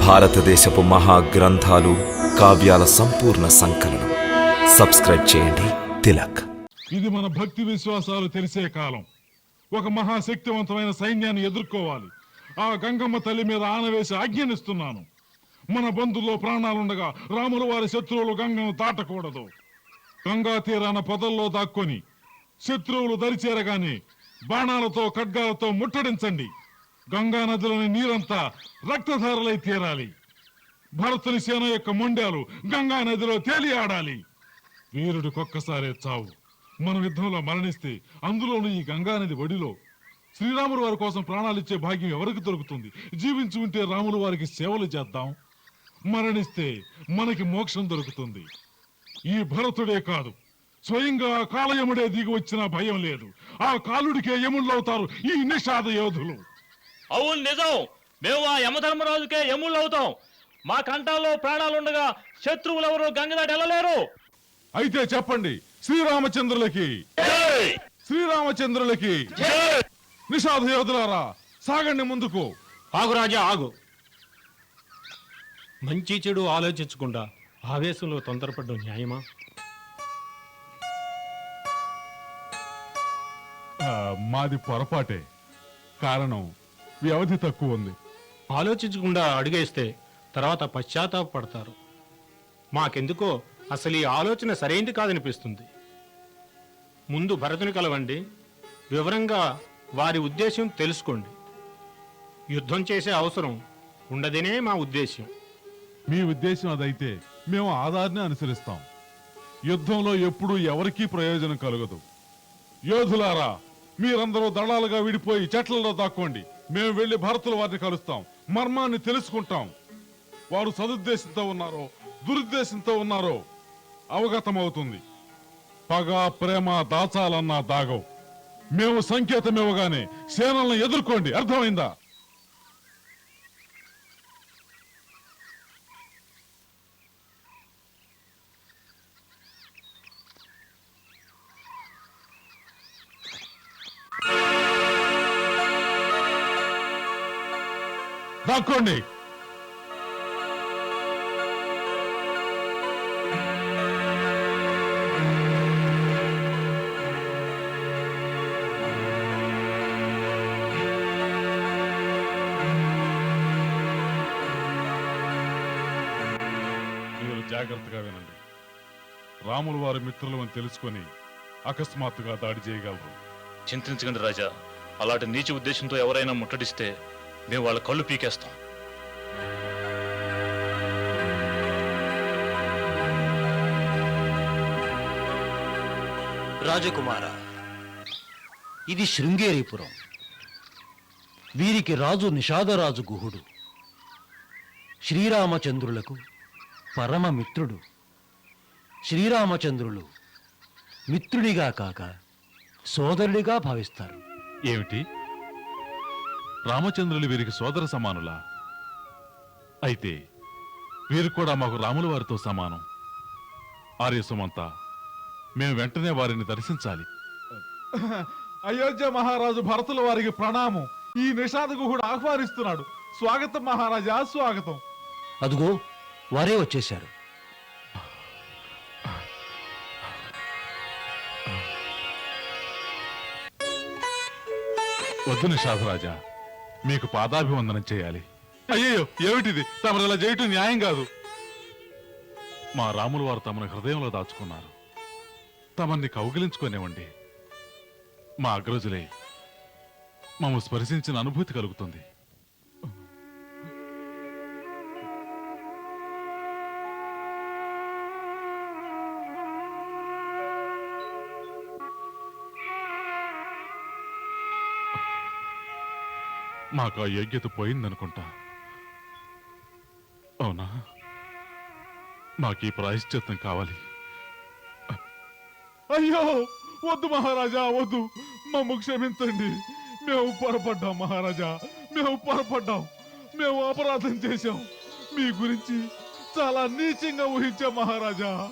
భారతదేశపు మహా గ్రంథాలు కావ్యాల సంపూర్ణ సంకలనం. సబ్స్క్రైబ్ చేయండి. తిలక్. ఇది మన భక్తి విశ్వాసాలు తెలిసే కాలం. ఒక మహాశక్తివంతమైన సైన్యాన్ని ఎదుర్కోవాలి. ఆ గంగమ్మ తల్లి మీద ఆనవేసి ఆజ్ఞనిస్తున్నాను. మన బంధుల్లో ప్రాణాలుండగా రాముల వారి శత్రువులు గంగను దాటకూడదు. గంగా తీరాన పొదల్లో దాక్కొని శత్రువులు దరిచేరగానే బాణాలతో ఖడ్గాలతో ముట్టడించండి. గంగా నదిలోని నీరంతా రక్తధారలై తీరాలి. భరతుని సేన యొక్క మొండాలు గంగా నదిలో తేలియాడాలి వీరుడికొక్కసారే చావు. మనం యుద్ధంలో మరణిస్తే అందులోనూ ఈ గంగానది ఒడిలో. శ్రీరాములు వారి కోసం ప్రాణాలిచ్చే భాగ్యం ఎవరికి దొరుకుతుంది? జీవించి ఉంటే రాములు వారికి సేవలు చేద్దాం. మరణిస్తే మనకి మోక్షం దొరుకుతుంది. ఈ భరతుడే కాదు. స్వయంగా కాలయముడే దిగి వచ్చినా భయం లేదు. ఆ కాలుడికే యముళ్ళవుతారు ఈ నిషాద యోధులు. అవును నిజం. మేము ఆ యమధర్మరాజుకే యముళ్ళు అవుతాం మా కంఠాల్లో ప్రాణాలుండగా శత్రువులు ఎవరు గంగదాటి వెళ్ళలేరు అయితే చెప్పండి శ్రీరామచంద్రులకి. శ్రీరామచంద్రులకి. నిషాద యోధులారా సాగండి ముందుకు. ఆగు రాజా ఆగు. మంచి చెడు ఆలోచించకుండా ఆవేశంలో తొందరపడ్డం న్యాయమా? మాది పొరపాటే. కారణం వ్యవధి తక్కువ ఉంది. ఆలోచించకుండా అడిగేస్తే తర్వాత పశ్చాత్తాపడతారు మాకెందుకో అసలు ఈ ఆలోచన సరైంది కాదనిపిస్తుంది. ముందు భరతుని కలవండి వివరంగా వారి ఉద్దేశం తెలుసుకోండి. యుద్ధం చేసే అవసరం ఉండదనే మా ఉద్దేశం మీ ఉద్దేశం అదైతే మేము ఆధార్ని అనుసరిస్తాం. యుద్ధంలో ఎప్పుడూ ఎవరికీ ప్రయోజనం కలగదు. యోధులారా మీరందరూ దళాలుగా విడిపోయి చెట్లలో దాక్కోండి. మేము వెళ్ళి భరతుల వారిని కలుస్తాం. మర్మాన్ని తెలుసుకుంటాం. వారు సదుద్దేశంతో ఉన్నారో దురుద్దేశంతో ఉన్నారో అవగతమవుతుంది. పగ ప్రేమ దాచాలన్నా దాగవు. మేము సంకేతం ఇవ్వగానే సేనలను ఎదుర్కోండి. అర్థమైందా? దాక్కోండి మీరు జాగ్రత్తగా వినండి. రాములు వారి మిత్రులు అని తెలుసుకొని అకస్మాత్తుగా దాడి చేయగలరు. చింతించకండి రాజా. అలాంటి నీచ ఉద్దేశంతో ఎవరైనా ముట్టడిస్తే మేము వాళ్ళ కళ్ళు పీకేస్తాం. రాజకుమార ఇది శృంగేరీపురం. వీరికి రాజు నిషాదరాజు గుహుడు. శ్రీరామచంద్రులకు పరమ మిత్రుడు. శ్రీరామచంద్రులు మిత్రుడిగా కాక సోదరుడిగా భావిస్తారు. ఏమిటి? రామచంద్రులు వీరికి సోదర సమానులా? అయితే వీరు కూడా మాకు రాముల వారితో సమానం. ఆర్యసుమంత మేము వెంటనే వారిని దర్శించాలి. అయోధ్య మహారాజు భరతుల వారికి ప్రణామం. ఈ నిషాదకు కూడా ఆహ్వానిస్తున్నాడు. స్వాగతం మహారాజా స్వాగతం. అదుగో వారే వచ్చేశారు. వద్దు నిషాదరాజా. మీకు పాదాభివందనం చేయాలి. అయ్యో ఏమిటిది? తమరు ఇలా చేయటం న్యాయం కాదు. మా రాములు వారు తమను హృదయంలో దాచుకున్నారు. తమన్ని కౌగిలించుకునేవ్వండి మా అగ్రజులే మమ్మ స్పర్శించిన అనుభూతి కలుగుతుంది. మాకు ఆ యోగ్యత పోయిందనుకుంటా. అవునా? మాకు ఈ ప్రాయశ్చిత్తం కావాలి. అయ్యో వద్దు మహారాజా వద్దు. మమ్మ క్షమించండి. మేము పొరపడ్డాం మహారాజా. మేము పొరపడ్డాం. మేము అపరాధం చేశాం. మీ గురించి చాలా నీచంగా ఊహించా మహారాజా.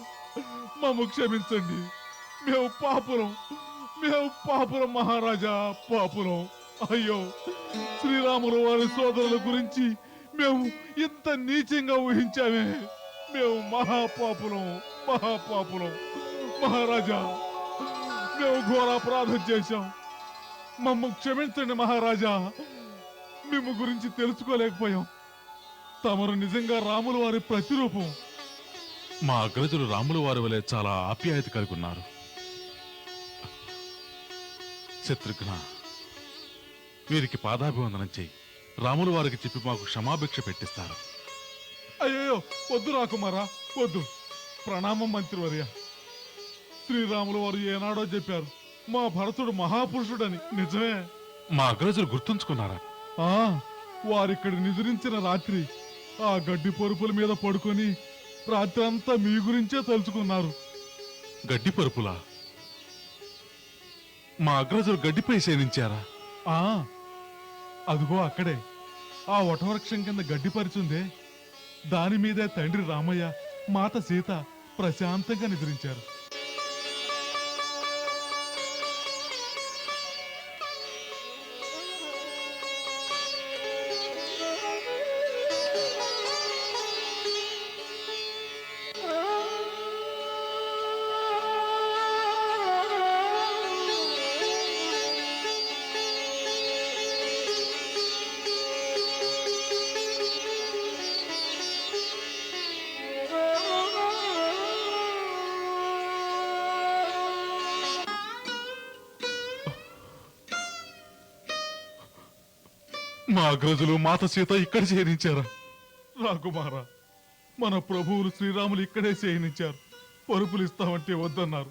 మమ్ము క్షమించండి. మేము పాపురం మేము పాపురం మహారాజా పాపురం అయ్యో శ్రీరాములు వారి సోదరుల గురించి మేము ఇంత నీచంగా ఊహించామే. మేము మహాపాపులం మహాపాపులం మహారాజా. మేము ఘోర అపరాధం చేశాం. మమ్మ క్షమించండి మహారాజా. మేము గురించి తెలుసుకోలేకపోయాం. తమరు నిజంగా రాముల వారి ప్రతిరూపం. మా అగ్రజులు రాముల వారి వలె చాలా ఆప్యాయత కలిగి ఉన్నారు. శత్రుఘ్న వీరికి పాదాభివందనం చేయి. రాముల వారికి చెప్పి మాకు క్షమాభిక్ష పెట్టిస్తారు. అయ్యో వద్దు రాకుమారా వద్దు. ప్రణామం మంత్రివర్య. శ్రీరాములు వారు ఏనాడో చెప్పారు మా భరతుడు మహాపురుషుడని. నిజమే? మా అగ్రజులు గుర్తుంచుకున్నారా? ఆ వారిక్కడ నిద్రించిన రాత్రి ఆ గడ్డి పొరుపుల మీద పడుకొని రాత్రి అంతా మీ గురించే తలుచుకున్నారు. గడ్డి పరుపులా? మా అగ్రజులు గడ్డిపై శయనించారా ఆ అదిగో అక్కడే. ఆ వటవృక్షం కింద గడ్డి పరిచుందే. దాని మీదే తండ్రి రామయ్య మాత సీత ప్రశాంతంగా నిద్రించారు. నాగరాజులు మాత సీత ఇక్కడ శయనించారా రాకుమారా మన ప్రభువులు శ్రీరాములు ఇక్కడే చేయనిచ్చారు పరుపులు ఇస్తామంటే వద్దన్నారు.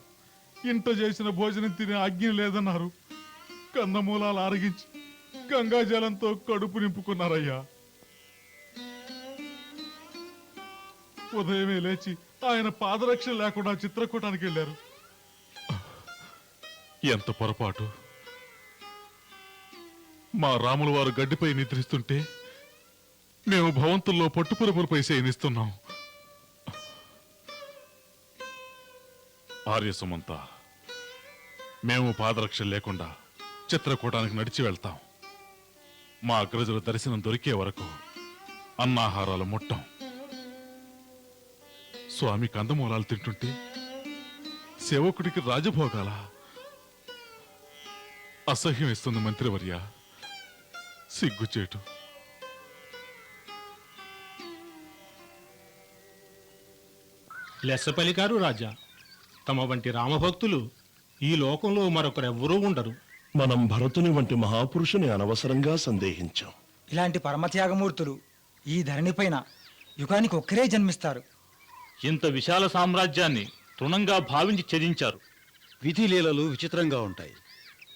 ఇంట చేసిన భోజనం తినే అగ్ని లేదన్నారు. కందమూలాలు ఆరగించి గంగాజలంతో కడుపు నింపుకున్నారయ్యా. ఉదయమే లేచి ఆయన పాదరక్ష లేకుండా చిత్రకూటానికి వెళ్ళారు. ఎంత పొరపాటు? మా రాముల వారు గడ్డిపై నిద్రిస్తుంటే మేము భవంతుల్లో పట్టుపురపులపై శయనిస్తున్నాం. ఆర్యసుమంత మేము పాదరక్ష లేకుండా చిత్రకూటానికి నడిచి వెళ్తాం. మా అగ్రజుల దర్శనం దొరికే వరకు అన్నాహారాలు ముట్టం. స్వామి కందమూలాలు తింటుంటే సేవకుడికి రాజభోగాల అసహ్యం ఇస్తుంది మంత్రివర్య. సిగ్గుచేటు. లెస్స పలికారు రాజా తమ వంటి రామభక్తులు ఈ లోకంలో మరొకరెవ్వరూ ఉండరు. మనం భరతుని వంటి మహాపురుషుని అనవసరంగా సందేహించాం. ఇలాంటి పరమత్యాగమూర్తులు ఈ ధరణిపైన యుగానికి ఒక్కరే జన్మిస్తారు. ఇంత విశాల సామ్రాజ్యాన్ని తృణంగా భావించి ఛేదించారు. విధి లీలలు విచిత్రంగా ఉంటాయి.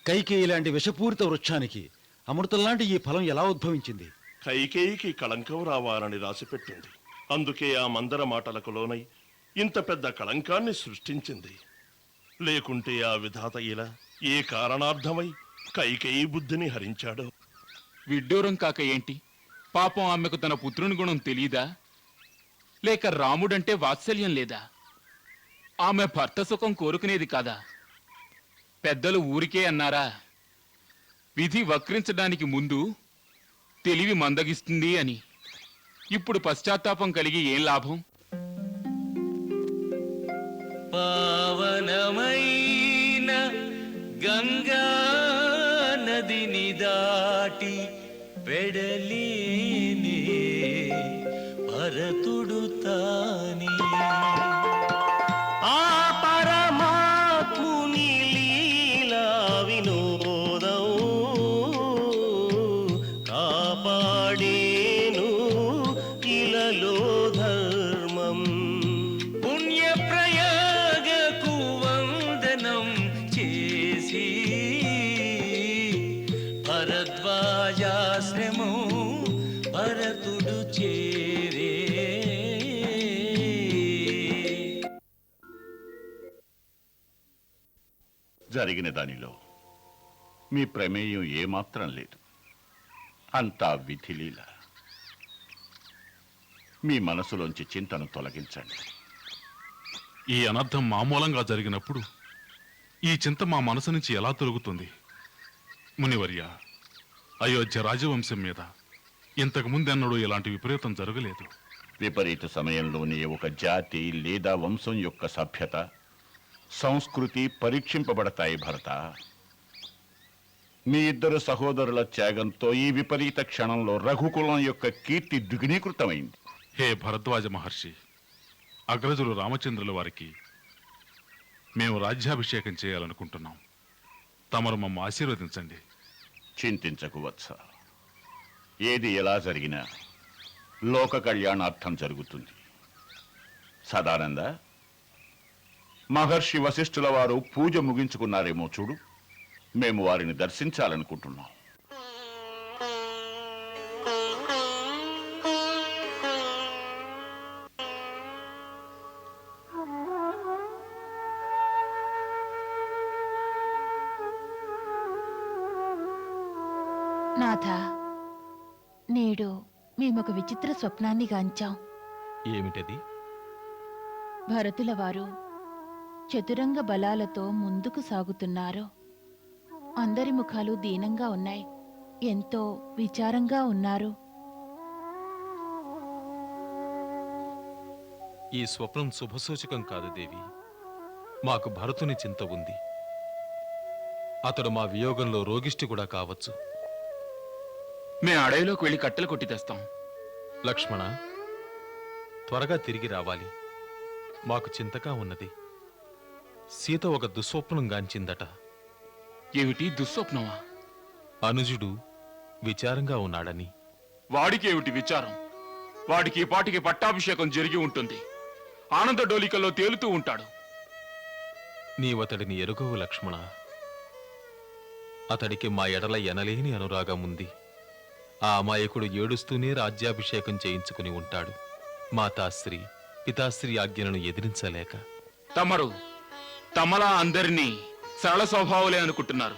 కైకి ఇలాంటి విషపూరిత వృక్షానికి అమృతంలాంటి ఈ ఫలం ఎలా ఉద్భవించింది? కైకేయికి కళంకం రావాలని రాసిపెట్టింది. అందుకే ఆ మందర మాటలకు లోనై ఇంత పెద్ద కళంకాన్ని సృష్టించింది. లేకుంటే ఆ విధాత ఇలా ఏ కారణార్థమై కైకేయి బుద్ధిని హరించాడో? విడ్డూరం కాక ఏంటి? పాపం ఆమెకు తన పుత్రుని గుణం తెలీదా? లేక రాముడంటే వాత్సల్యం లేదా? ఆమె భర్త సుఖం కోరుకునేది కాదా? పెద్దలు ఊరికే అన్నారా? విధి వక్రించడానికి ముందు తెలివి మందగిస్తుంది అని. ఇప్పుడు పశ్చాత్తాపం కలిగి ఏం లాభం? భరద్వాజాశ్రమం భరతుడు చేరే. జరిగిన దానిలో మీ ప్రమేయం ఏమాత్రం లేదు. అంతా విధిలీల. మీ మనసులోంచి చింతను తొలగించండి. ఈ అనర్థం మామూలంగా జరిగినప్పుడు ఈ చింత మా మనసు నుంచి ఎలా తొలుగుతుంది? మునివర్య అయోధ్య రాజవంశం మీద. ఇంతకు ముందెన్నడూ ఇలాంటి విపరీతం జరగలేదు. విపరీత సమయంలోనే ఒక జాతి లేదా వంశం యొక్క సభ్యత సంస్కృతి పరీక్షింపబడతాయి భరత. మీ ఇద్దరు సహోదరుల త్యాగంతో ఈ విపరీత క్షణంలో రఘుకులం యొక్క కీర్తి ద్విగుణీకృతమైంది. హే భరద్వాజ మహర్షి అగ్రజులు రామచంద్రుల వారికి మేము రాజ్యాభిషేకం చేయాలనుకుంటున్నాం. తమరు మమ్మ ఆశీర్వదించండి. చింతించకు వత్స ఏది ఎలా జరిగినా లోక కళ్యాణార్థం జరుగుతుంది. సదానంద మహర్షి వశిష్ఠుల వారు పూజ ముగించుకున్నారేమో చూడు. మేము వారిని దర్శించాలనుకుంటున్నాం. నాథ నేడు మేమొక విచిత్ర స్వప్నాన్ని గాంచాం. ఏమిటది? భరతుల వారు చతురంగ బలాలతో ముందుకు సాగుతున్నారు. అందరి ముఖాలు దీనంగా ఉన్నాయి. ఎంతో విచారంగా ఉన్నారు. ఈ స్వప్నం శుభసూచకం కాదు దేవి. మాకు భరతుని చింత ఉంది. అతడు మా వియోగంలో రోగిష్టి కూడా కావచ్చు. మేము అడవిలోకి వెళ్ళి కట్టెలు కొట్టి తెస్తాం. లక్ష్మణ త్వరగా తిరిగి రావాలి. మాకు చింతగా ఉన్నది. సీత ఒక దుస్వప్నం గాంచిందట. ఏమిటి దుస్వప్నమా? అనుజుడు విచారంగా ఉన్నాడని. వాడికి ఏమిటి విచారం? వాడికి పాటికి పట్టాభిషేకం జరిగి ఉంటుంది. ఆనంద డోలికల్లో తేలుతూ ఉంటాడు. నీవతడిని ఎరుగవు లక్ష్మణ. అతడికి మా ఎడల ఎనలేని అనురాగం ఉంది. ఆ అమాయకుడు ఏడుస్తూనే రాజ్యాభిషేకం చేయించుకుని ఉంటాడు. మాతాశ్రీ పితాశ్రీ ఆజ్ఞలను ఎదిరించలేక. తమరు తమలా అందరినీ సరళ స్వభావాలే అనుకుంటున్నారు.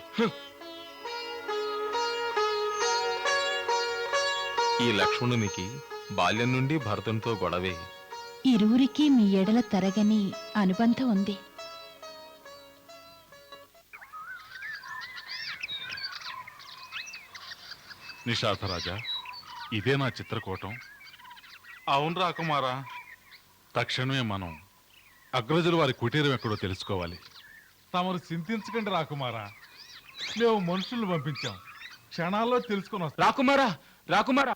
ఈ లక్ష్మణునికి బాల్యం నుండి భరతంతో గొడవే. ఇరువురికి మీ ఎడల తరగని అనుబంధం ఉంది. నిశాసరాజా ఇదే నా చిత్రకూటం. అవును రాకుమారా తక్షణమే మనం అగ్రజుల వారి కుటీరం ఎక్కడో తెలుసుకోవాలి. తమరు చింతించకండి రాకుమారా మేము మనుషుల్ని పంపించాం. క్షణాల్లో తెలుసుకుని వస్తాం. రాకుమారా రాకుమారా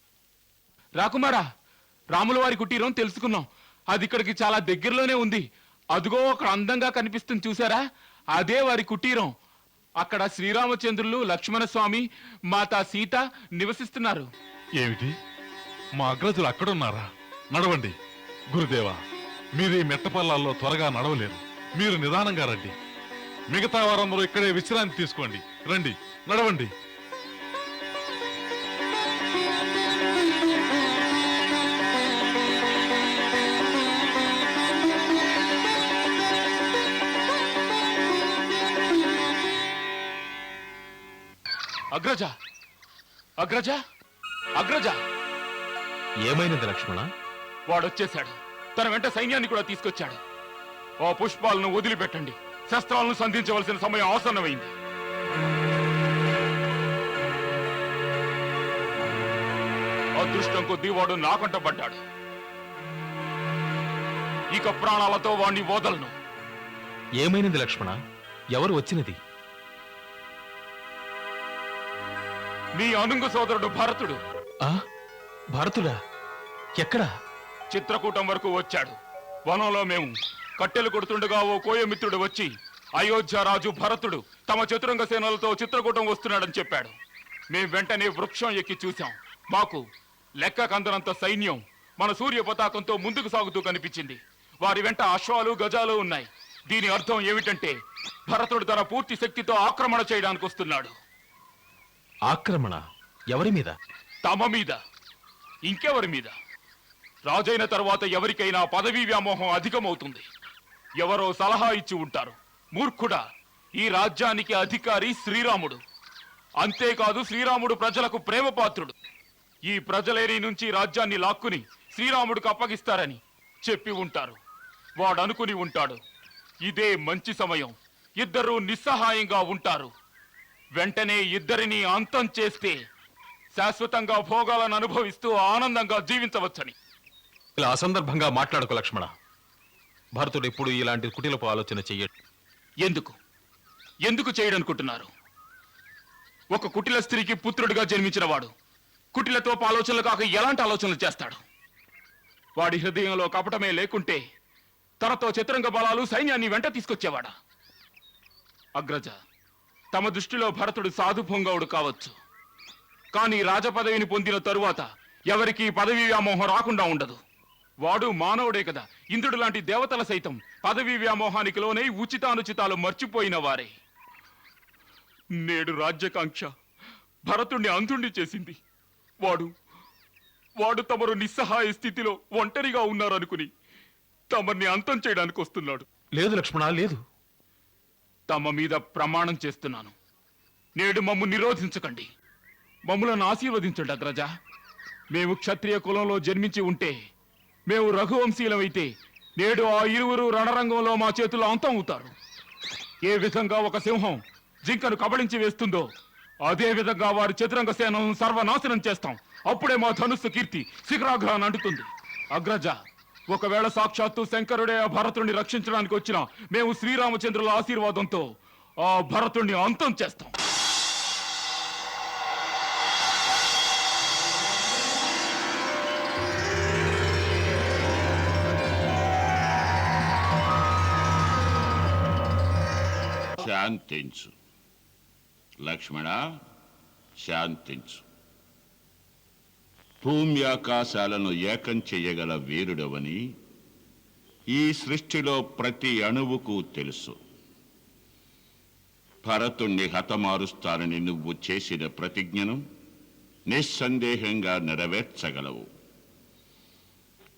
రాకుమారా రాముల వారి కుటీరం తెలుసుకున్నాం. అది ఇక్కడికి చాలా దగ్గరలోనే ఉంది. అదిగో అక్కడ అందంగా కనిపిస్తుంది చూసారా? అదే వారి కుటీరం. అక్కడ శ్రీరామచంద్రులు లక్ష్మణస్వామి మాతా సీత నివసిస్తున్నారు. ఏమిటి? మా అగ్రజులు అక్కడున్నారా? నడవండి. గురుదేవా మీరు ఈ మెట్టపల్లాల్లో త్వరగా నడవలేరు. మీరు నిదానంగా రండి. మిగతా వారందరూ ఇక్కడే విశ్రాంతి తీసుకోండి. రండి. నడవండి. అగ్రజ! అగ్రజ! అగ్రజ! ఏమైనది లక్ష్మణ? వాడొచ్చేశాడు. తన వెంట సైన్యాన్ని కూడా తీసుకొచ్చాడు. ఆ పుష్పాలను వదిలిపెట్టండి. శస్త్రాలను సంధించవలసిన సమయం ఆసన్నమైంది. అదృష్టం కొద్దీ వాడు నాకంట పడ్డాడు ఇక ప్రాణాలతో వాణ్ణి వదలను. ఏమైనది లక్ష్మణ? ఎవరు వచ్చినది? నీ అనుంగు సోదరుడు భరతుడు. భరతుడా? ఎక్కడా? చిత్రకూటం వరకు వచ్చాడు. వనంలో మేము కట్టెలు కొడుతుండగా ఓ కోయమిత్రుడు వచ్చి అయోధ్య రాజు భరతుడు తమ చతురంగ సేనలతో చిత్రకూటం వస్తున్నాడని చెప్పాడు. మేం వెంటనే వృక్షం ఎక్కి చూశాం. మాకు లెక్క కందనంత సైన్యం మన సూర్య పతాకంతో ముందుకు సాగుతూ కనిపించింది. వారి వెంట అశ్వాలు గజాలు ఉన్నాయి. దీని అర్థం ఏమిటంటే భరతుడు తన పూర్తి శక్తితో ఆక్రమణ చేయడానికి వస్తున్నాడు ఆక్రమణ ఎవరి మీద? తమ మీద. ఇంకెవరి మీద? రాజైన తర్వాత ఎవరికైనా పదవీ వ్యామోహం అధికమవుతుంది. ఎవరో సలహా ఇచ్చి ఉంటారు. మూర్ఖుడా ఈ రాజ్యానికి అధికారి శ్రీరాముడు. అంతేకాదు శ్రీరాముడు ప్రజలకు ప్రేమపాత్రుడు. ఈ ప్రజలేని నుంచి రాజ్యాన్ని లాక్కుని శ్రీరాముడికి అప్పగిస్తారని చెప్పి ఉంటారు. వాడు అనుకుని ఉంటాడు. ఇదే మంచి సమయం. ఇద్దరూ నిస్సహాయంగా ఉంటారు. వెంటనే ఇద్దరిని అంతం చేస్తే శాశ్వతంగా భోగాలను అనుభవిస్తూ ఆనందంగా జీవించవచ్చని. ఇలా అసందర్భంగా మాట్లాడుకో లక్ష్మణ. భరతుడు ఎప్పుడు ఇలాంటి కుటిలపు ఆలోచన చెయ్యడు ఎందుకు? ఎందుకు చేయడనుకుంటున్నారు? ఒక కుటిల స్త్రీకి పుత్రుడిగా జన్మించిన వాడు కుటిలతో ఆలోచనలు కాక ఎలాంటి ఆలోచనలు చేస్తాడు? వాడి హృదయంలో కపటమే లేకుంటే తనతో చతురంగ బలాలు సైన్యాన్ని వెంట తీసుకొచ్చేవాడా? అగ్రజ తమ దృష్టిలో భరతుడు సాధుభొంగవుడు కావచ్చు. కానీ రాజపదవిని పొందిన తరువాత ఎవరికి పదవీ వ్యామోహం రాకుండా ఉండదు. వాడు మానవుడే కదా. ఇంద్రుడు లాంటి దేవతల సైతం పదవీ వ్యామోహానికి లోనై ఉచితానుచితాలు మర్చిపోయిన వారే. నేడు రాజ్యకాంక్ష భరతుణ్ణి అంధుణ్ణి చేసింది. వాడు వాడు తమరు నిస్సహాయ స్థితిలో ఒంటరిగా ఉన్నారనుకుని తమర్ని అంతం చేయడానికి వస్తున్నాడు లేదు లక్ష్మణ లేదు. తమ మీద ప్రమాణం చేస్తున్నాను. నేడు మమ్ము నిరోధించకండి. మమ్ములను ఆశీర్వదించండి అగ్రజ. మేము క్షత్రియ కులంలో జన్మించి ఉంటే మేము రఘువంశీలమైతే నేడు ఆ ఇరువురు రణరంగంలో మా చేతుల్లో అంతం అవుతారు. ఏ విధంగా ఒక సింహం జింకను కబళించి వేస్తుందో అదే విధంగా వారి చతురంగ సేనను సర్వనాశనం చేస్తాం. అప్పుడే మా ధనుస్సు కీర్తి శిఖరాగ్రహాన్ని అంటుతుంది. అగ్రజ ఒకవేళ సాక్షాత్తు శంకరుడే ఆ భరతుణ్ణి రక్షించడానికి వచ్చిన మేము శ్రీరామచంద్రుల ఆశీర్వాదంతో ఆ భరతుణ్ణి అంతం చేస్తాం. శాంతించు. లక్ష్మణ శాంతించు. భూమ్యాకాశాలను ఏకం చెయ్యగల వీరుడవని ఈ సృష్టిలో ప్రతి అణువుకు తెలుసు. భరతుణ్ణి హతమారుస్తానని నువ్వు చేసిన ప్రతిజ్ఞను నిస్సందేహంగా నెరవేర్చగలవు.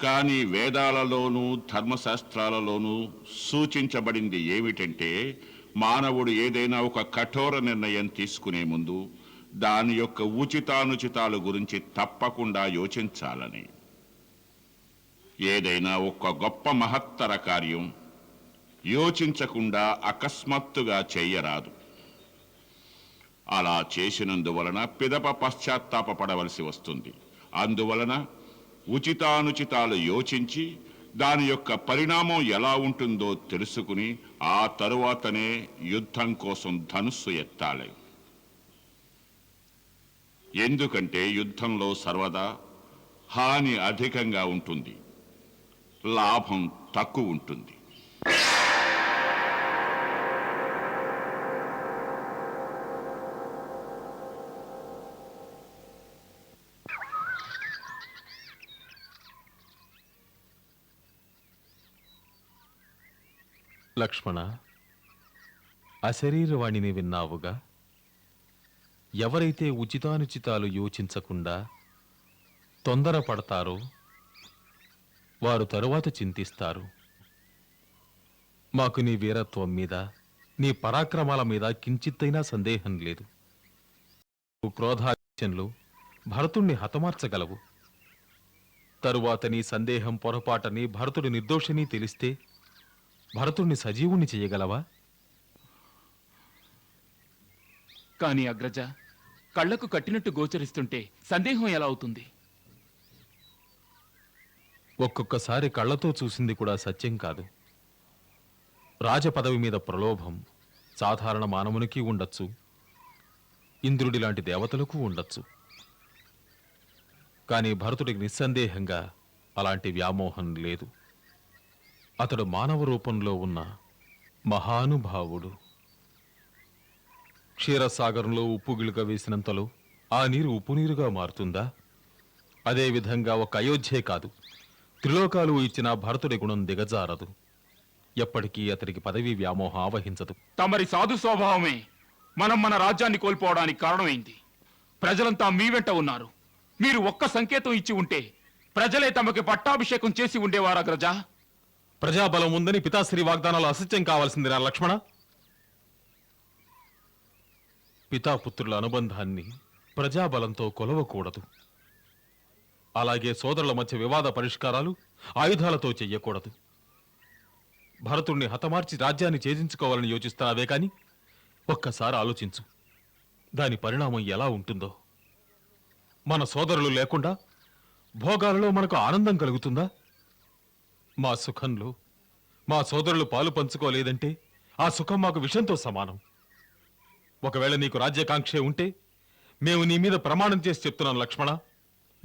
కానీ వేదాలలోనూ ధర్మశాస్త్రాలలోనూ సూచించబడింది ఏమిటంటే మానవుడు ఏదైనా ఒక కఠోర నిర్ణయం తీసుకునే ముందు దాని యొక్క ఉచితానుచితాల గురించి తప్పకుండా యోచించాలని. ఏదైనా ఒక గొప్ప మహత్తర కార్యం యోచించకుండా అకస్మాత్తుగా చేయరాదు. అలా చేసినందువలన పిదప పశ్చాత్తాపపడవలసి వస్తుంది. అందువలన ఉచితానుచితాలు యోచించి దాని యొక్క పరిణామం ఎలా ఉంటుందో తెలుసుకుని ఆ తరువాతనే యుద్ధం కోసం ధనుస్సు ఎత్తాలి. ఎందుకంటే యుద్ధంలో సర్వదా హాని అధికంగా ఉంటుంది. లాభం తక్కువ ఉంటుంది. లక్ష్మణ అశరీరవాణిని విన్నావుగా? ఎవరైతే ఉచితానుచితాలు యోచించకుండా తొందరపడతారో వారు తరువాత చింతిస్తారు. మాకు నీ వీరత్వం మీద నీ పరాక్రమాల మీద కించిత్తైనా సందేహం లేదు. నువ్వు భరతుణ్ణి హతమార్చగలవు. తరువాత నీ సందేహం పొరపాటని భరతుడి నిర్దోషిని తెలిస్తే భరతుణ్ణి సజీవుణ్ణి చేయగలవా? కానీ అగ్రజ కళ్ళకు కట్టినట్టు గోచరిస్తుంటే సందేహం ఎలా అవుతుంది? ఒక్కొక్కసారి కళ్ళతో చూసింది కూడా సత్యం కాదు. రాజపదవి మీద ప్రలోభం సాధారణ మానవునికి ఉండొచ్చు ఇంద్రుడి లాంటి దేవతలకు ఉండొచ్చు. కానీ భరతుడికి నిస్సందేహంగా అలాంటి వ్యామోహం లేదు. అతడు మానవ రూపంలో ఉన్న మహానుభావుడు. క్షీరసాగరంలో ఉప్పు గిలుక వేసినంతలో ఆ నీరు ఉప్పు నీరుగా మారుతుందా అదేవిధంగా ఒక అయోధ్యే కాదు. త్రిలోకాలు ఇచ్చిన భరతుడి గుణం దిగజారదు. ఎప్పటికీ అతడికి పదవీ వ్యామోహం ఆవహించదు. తమరి సాధు స్వభావమే మనం మన రాజ్యాన్ని కోల్పోవడానికి కారణమైంది. ప్రజలంతా మీ వెంట ఉన్నారు. మీరు ఒక్క సంకేతం ఇచ్చి ఉంటే ప్రజలే తమకి పట్టాభిషేకం చేసి ఉండేవారు అగ్రజ ప్రజాబలం ఉందని పితాశ్రీ వాగ్దానాలు అసత్యం కావాల్సింది నా లక్ష్మణ. పితాపుత్రుల అనుబంధాన్ని ప్రజాబలంతో కొలవకూడదు. అలాగే సోదరుల మధ్య వివాద పరిష్కారాలు ఆయుధాలతో చెయ్యకూడదు. భరతుణ్ణి హతమార్చి రాజ్యాన్ని ఛేదించుకోవాలని యోచిస్తున్నావే కాని ఒక్కసారి ఆలోచించు. దాని పరిణామం ఎలా ఉంటుందో. మన సోదరులు లేకుండా భోగాలలో మనకు ఆనందం కలుగుతుందా? మా సుఖంలో మా సోదరులు పాలు పంచుకోలేదంటే ఆ సుఖం మాకు విషంతో సమానం. ఒకవేళ నీకు రాజ్యాకాంక్షే ఉంటే మేము నీ మీద ప్రమాణం చేసి చెప్తున్నాం లక్ష్మణ.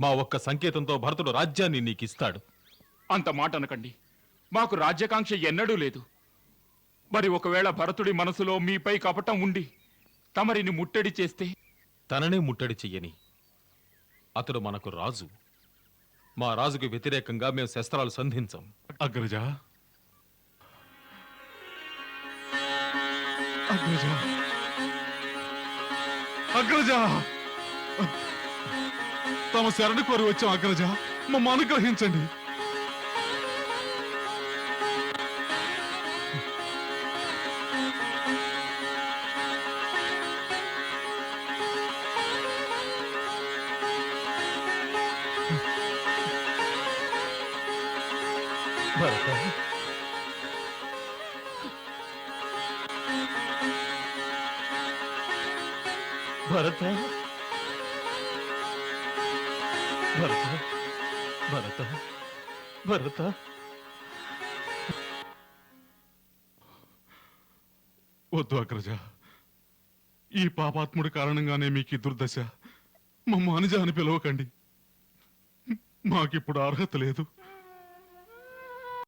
మా ఒక్క సంకేతంతో భరతుడు రాజ్యాన్ని నీకు ఇస్తాడు అంత మాట అనకండి. మాకు రాజ్యకాంక్ష ఎన్నడూ లేదు. మరి ఒకవేళ భరతుడి మనసులో మీపై కపటం ఉండి తమరిని ముట్టడి చేస్తే? తననే ముట్టడి చెయ్యని. అతడు మనకు రాజు. మా రాజుకు వ్యతిరేకంగా మేము శస్త్రాలు సంధించం. అగ్రజ. అగ్రజ. అగ్రజ! తమ శరణి కోరి వచ్చాం అగ్రజ మమ్మ అనుగ్రహించండి. భరత భరత భరత భరత భరత. వద్దు అగ్రజ. ఈ పాపాత్ముడి కారణంగానే మీకు ఈ దుర్దశ. మా మానిజ అని పిలవకండి. మాకిప్పుడు అర్హత లేదు.